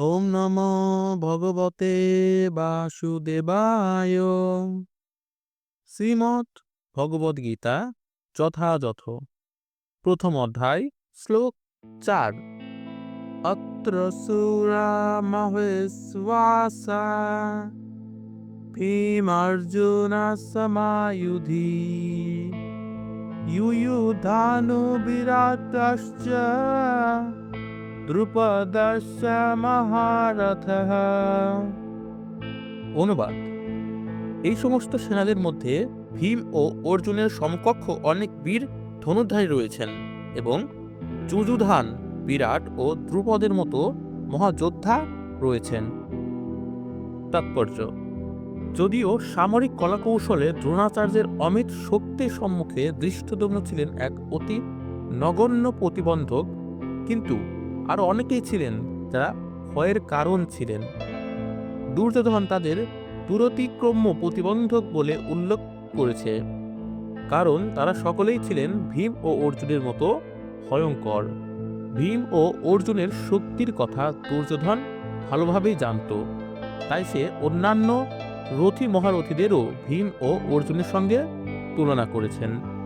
ওম নম ভগবতে বাসুদেবায়। শ্রীমৎ ভগবদ গীতা, যথাযথ। প্রথম অধ্যায়, শ্লোক চার। অত্র সুরা মহেশ্বাসা ভীমার্জুন সমায়ুধি ইউয়ুধানু বিরাটশ্চ দ্রুপদস্য মহারথः অনুবাদ। এই সমস্ত সেনাদের মধ্যে ভীম ও অর্জুনের সমকক্ষ অনেক বীর ধনুর্ধারী রয়েছেন এবং যুযুধান বিরাট ও দ্রুপদের মতো মহাযোদ্ধা রয়েছেন। তাৎপর্য, যদিও সামরিক কলাকৌশলে দ্রোণাচার্যের অমিত শক্তির সম্মুখে দৃষ্টদম্ন ছিলেন এক অতি নগণ্য প্রতিবন্ধক, কিন্তু আরও অনেকেই ছিলেন যারা ভয়ের কারণ ছিলেন। দুর্যোধন তাদের দূরতিক্রম্য প্রতিবন্ধক বলে উল্লেখ করেছে। কারণ তারা সকলেই ছিলেন ভীম ও অর্জুনের মতো ভয়ঙ্কর। ভীম ও অর্জুনের শক্তির কথা দুর্যোধন ভালোভাবেই জানত। তাই সে অন্যান্য রথী মহারথীদেরও ভীম ও অর্জুনের সঙ্গে তুলনা করেছেন।